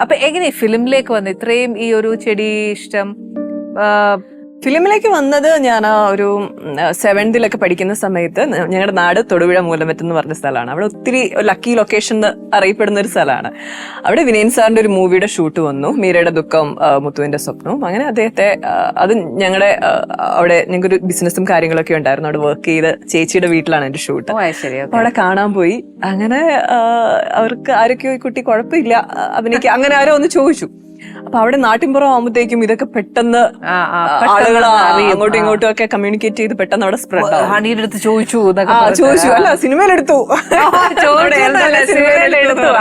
അപ്പൊ എങ്ങനെ ഫിലിമിലേക്ക് വന്നു? ഇത്രയും ഈ ഒരു ചെടി ഇഷ്ടം ഫിലിമിലേക്ക് വന്നത് ഞാൻ ആ ഒരു സെവൻത്തിലൊക്കെ പഠിക്കുന്ന സമയത്ത് ഞങ്ങളുടെ നാട് തൊടുപുഴ മൂലമറ്റം എന്ന് പറഞ്ഞ സ്ഥലമാണ്. അവിടെ ഒത്തിരി ലക്കി ലൊക്കേഷൻ എന്ന് അറിയപ്പെടുന്ന ഒരു സ്ഥലമാണ്. അവിടെ വിനയൻ സാറിന്റെ ഒരു മൂവിയുടെ ഷൂട്ട് വന്നു. മീരയുടെ ദുഃഖം മുത്തുവിന്റെ സ്വപ്നവും. അങ്ങനെ അദ്ദേഹത്തെ അത് ഞങ്ങളുടെ അവിടെ ഞങ്ങൾക്കൊരു ബിസിനസ്സും കാര്യങ്ങളൊക്കെ ഉണ്ടായിരുന്നു. അവിടെ വർക്ക് ചെയ്ത ചേച്ചിയുടെ വീട്ടിലാണ് എന്റെ ഷൂട്ട് അവിടെ കാണാൻ പോയി. അങ്ങനെ അവർക്ക് ആരൊക്കെയോ ഈ കുട്ടി കുഴപ്പമില്ല. അഭിനയിക്കുക അങ്ങനെ ആരോ ഒന്ന് ചോദിച്ചു. അപ്പൊ അവിടെ നാട്ടിൻപുറം ആകുമ്പോഴത്തേക്കും ഇതൊക്കെ പെട്ടെന്ന് ആളുകൾ അങ്ങോട്ടും ഇങ്ങോട്ടും ഒക്കെ കമ്മ്യൂണിക്കേറ്റ് ചെയ്ത് പെട്ടെന്ന് അവിടെ സ്പ്രെഡ് ഹണിയുടെ അടുത്ത് ചോദിച്ചു. ചോദിച്ചു. അല്ല സിനിമയിലെടുത്തു.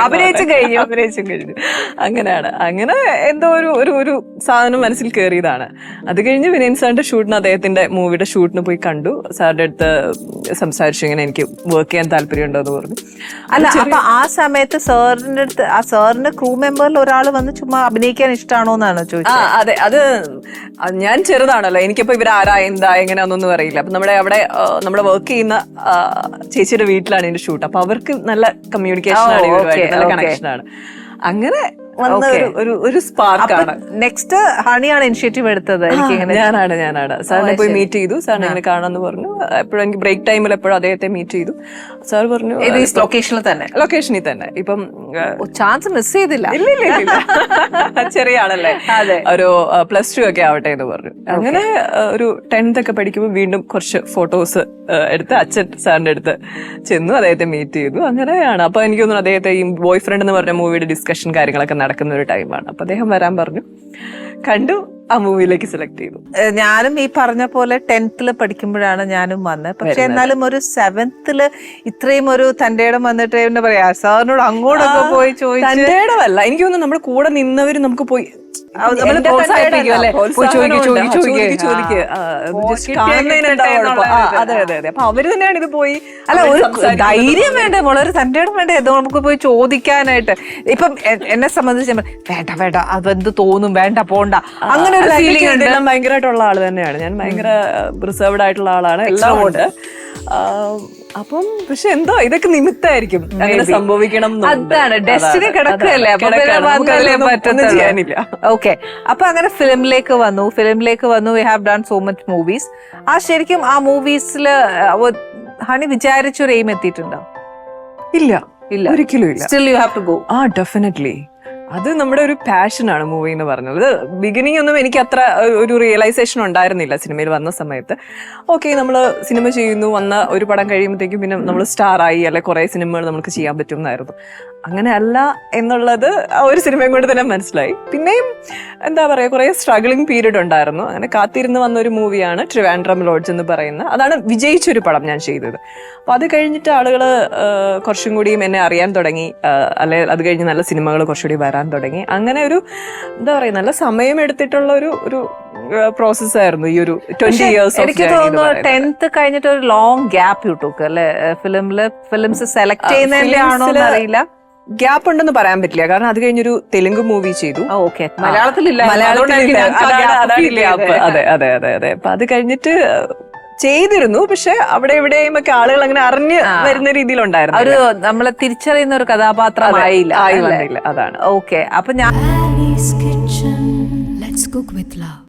അഭിനയിച്ചും കഴിഞ്ഞു. അഭിനയിച്ചും കഴിഞ്ഞു. അങ്ങനെയാണ്. അങ്ങനെ എന്തോ ഒരു ഒരു ഒരു സാധനം മനസ്സിൽ കയറിയതാണ് അത് കഴിഞ്ഞ് വിനയൻ സാറിന്റെ ഷൂട്ടിന് അദ്ദേഹത്തിന്റെ മൂവിയുടെ ഷൂട്ടിന് പോയി കണ്ടു. സാറിന്റെ അടുത്ത് സംസാരിച്ചു. ഇങ്ങനെ എനിക്ക് വർക്ക് ചെയ്യാൻ താല്പര്യമുണ്ടോ എന്ന് പറഞ്ഞു. അല്ല അപ്പൊ ആ സമയത്ത് സാറിന്റെ അടുത്ത് ആ സാറിന്റെ ക്രൂ മെമ്പറിൽ ഒരാൾ വന്ന് ചുമ്മാ അഭിനയിക്കാൻ ഇഷ്ടമാണോ എന്നാണ് ചോദിച്ചത് അതെ. അത് അത് ഞാൻ ചെറുതാണല്ലോ. എനിക്കിപ്പോ ഇവരാരാ എന്താ എങ്ങനെയാണെന്നൊന്നും അറിയില്ല. അപ്പൊ നമ്മുടെ അവിടെ നമ്മൾ വർക്ക് ചെയ്യുന്ന ചേച്ചിയുടെ വീട്ടിലാണ് എന്റെ ഷൂട്ട് അപ്പൊ അവർക്ക് നല്ല കമ്മ്യൂണിക്കേഷൻ ആണ് ഇവരുമായിട്ട് നല്ല. കണക്ഷൻ ആണ്. അങ്ങനെ വന്ന ഒരു- ഒരു സ്പാർക്കാണ് നെക്സ്റ്റ് ഹണിയാണ് ഇനിഷ്യേറ്റീവ് എടുത്തത് ഞാനാണ് ഞാനാണ്. സാറിനെ പോയി മീറ്റ് ചെയ്തു. സാറിനെ ഇങ്ങനെ കാണാന്ന് പറഞ്ഞു. എപ്പോഴും എനിക്ക് ബ്രേക്ക് ടൈമിൽ എപ്പോഴും അദ്ദേഹത്തെ മീറ്റ് ചെയ്തു. സാർ പറഞ്ഞു ലൊക്കേഷനിൽ തന്നെ. ലൊക്കേഷനിൽ തന്നെ. ഇപ്പം ചാൻസ് മിസ് ചെയ്തില്ല. ചെറിയ ആളല്ലേ? അതെ. ഒരു പ്ലസ് ടു ഒക്കെ ആവട്ടെ എന്ന് പറഞ്ഞു. അങ്ങനെ ഒരു ടെൻത്ത് ഒക്കെ പഠിക്കുമ്പോൾ വീണ്ടും കുറച്ച് ഫോട്ടോസ് എടുത്ത് അച്ഛൻ സാറിന്റെ അടുത്ത് ചെന്നു അദ്ദേഹത്തെ മീറ്റ് ചെയ്തു. അങ്ങനെയാണ്. അപ്പൊ എനിക്ക് തോന്നുന്നു അദ്ദേഹത്തെ ഈ ബോയ് ഫ്രണ്ട് എന്ന് പറഞ്ഞ മൂവിയുടെ ഡിസ്കഷൻ കാര്യങ്ങളൊക്കെ നടക്കുന്ന ഒരു ടൈമാണ്. അപ്പൊ അദ്ദേഹം വരാൻ പറഞ്ഞു. കണ്ടു ആ മൂവിയിലേക്ക് സെലക്ട് ചെയ്തു. ഞാനും ഈ പറഞ്ഞ പോലെ ടെൻത്തിൽ പഠിക്കുമ്പോഴാണ് ഞാനും വന്നത് പക്ഷെ എന്നാലും ഒരു സെവൻത്തിൽ ഇത്രയും ഒരു തന്റെ ഇടം വന്നിട്ട് എന്താ പറയാ സാറിനോട് അങ്ങോട്ടൊക്കെ പോയി ചോദിച്ചു തന്റെ ഇടമല്ല എനിക്ക് തോന്നുന്നു നമ്മുടെ കൂടെ നിന്നവര് നമുക്ക് പോയി അതെ അതെ അതെ അപ്പൊ അവർ തന്നെയാണ് ഇത് പോയി. അല്ല ഒരു ധൈര്യം വേണ്ട? വളരെ തന്റെ വേണ്ട? വേണ്ടേ നമുക്ക് പോയി ചോദിക്കാനായിട്ട്. ഇപ്പം എന്നെ സംബന്ധിച്ച് വേണ്ട വേണ്ട. അതെന്ത് തോന്നും? വേണ്ട പോണ്ട. അങ്ങനെ ഒരു ഫീലിംഗ് ഉണ്ട്. ഭയങ്കരമായിട്ടുള്ള ആൾ തന്നെയാണ്. ഞാൻ ഭയങ്കര റിസർവ്ഡ് ആയിട്ടുള്ള ആളാണ്. എല്ലാം ഉണ്ട് അപ്പം പക്ഷെ എന്തോ ഇതൊക്കെ നിമിത്തായിരിക്കും അങ്ങനെ സംഭവിക്കണം അതാണ് ഡെസ്റ്റിനി കിടക്കുകയല്ലേ. ചെയ്യാനില്ല. ഓക്കെ അപ്പൊ അങ്ങനെ ഫിലിമിലേക്ക് വന്നു. ഫിലിമിലേക്ക് വന്നു. We have done so much movies ആ ശരിക്കും ആ മൂവീസിൽ ഹണി വിചാരിച്ചൊരു എയിം എത്തിയിട്ടുണ്ടോ? ഇല്ല. ഇല്ല. ഒരിക്കലും ഇല്ല. Still you have to go ആ ഡെഫിനറ്റ്ലി അത് നമ്മുടെ ഒരു പാഷനാണ് മൂവി എന്ന് പറഞ്ഞത് ബിഗിനിങ് ഒന്നും എനിക്ക് അത്ര ഒരു- റിയലൈസേഷൻ ഉണ്ടായിരുന്നില്ല സിനിമയിൽ വന്ന സമയത്ത്. ഓക്കെ നമ്മൾ സിനിമ ചെയ്യുന്നു വന്ന ഒരു പടം കഴിയുമ്പോഴത്തേക്കും പിന്നെ നമ്മൾ സ്റ്റാർ ആയി അല്ലെ കുറേ സിനിമകൾ നമുക്ക് ചെയ്യാൻ പറ്റും എന്നായിരുന്നു അങ്ങനെ അല്ല എന്നുള്ളത് ആ ഒരു സിനിമയും കൊണ്ട് തന്നെ മനസ്സിലായി. പിന്നെയും എന്താ പറയുക കുറേ സ്ട്രഗിളിങ് പീരീഡ് ഉണ്ടായിരുന്നു. അങ്ങനെ കാത്തിരുന്ന് വന്ന ഒരു മൂവിയാണ് ട്രിവാൻഡ്രം ലോഡ്ജ് എന്ന് പറയുന്ന. അതാണ് വിജയിച്ചൊരു പടം ഞാൻ ചെയ്തത്. അപ്പൊ അത് കഴിഞ്ഞിട്ട് ആളുകൾ കുറച്ചും കൂടിയും എന്നെ അറിയാൻ തുടങ്ങി. അല്ലെ അത് കഴിഞ്ഞ് നല്ല സിനിമകൾ കുറച്ചുകൂടി തുടങ്ങി. അങ്ങനെ ഒരു എന്താ പറയുക നല്ല സമയം എടുത്തിട്ടുള്ള ഒരു ഒരു പ്രോസസ് ആയിരുന്നു ഈ ഒരു ട്വന്റി ഇയേഴ്സ് എനിക്ക് തോന്നുന്നു ടെൻത്ത് കഴിഞ്ഞിട്ട് ഒരു ലോങ് ഗ്യാപ്പ് യൂട്ടുക്ക് അല്ലെ? ഫിലിമിൽ ഫിലിംസ് സെലക്ട് ചെയ്യുന്നതിന്റെ ആണോ അറിയില്ല ഗ്യാപ്പ് ഉണ്ടെന്ന് പറയാൻ പറ്റില്ല. കാരണം അത് കഴിഞ്ഞൊരു തെലുങ്ക് മൂവി ചെയ്തു. മലയാളത്തിലില്ല. അതെ അതെ അതെ അതെ. അപ്പൊ അത് കഴിഞ്ഞിട്ട് ചെയ്തിരുന്നു. പക്ഷെ അവിടെ എവിടെയും ഒക്കെ ആളുകൾ അങ്ങനെ അറിഞ്ഞ് വരുന്ന രീതിയിലുണ്ടായിരുന്നു ഒരു നമ്മളെ തിരിച്ചറിയുന്ന ഒരു കഥാപാത്രമായില്ല അതാണ്. ഓക്കെ അപ്പൊ ഞാൻ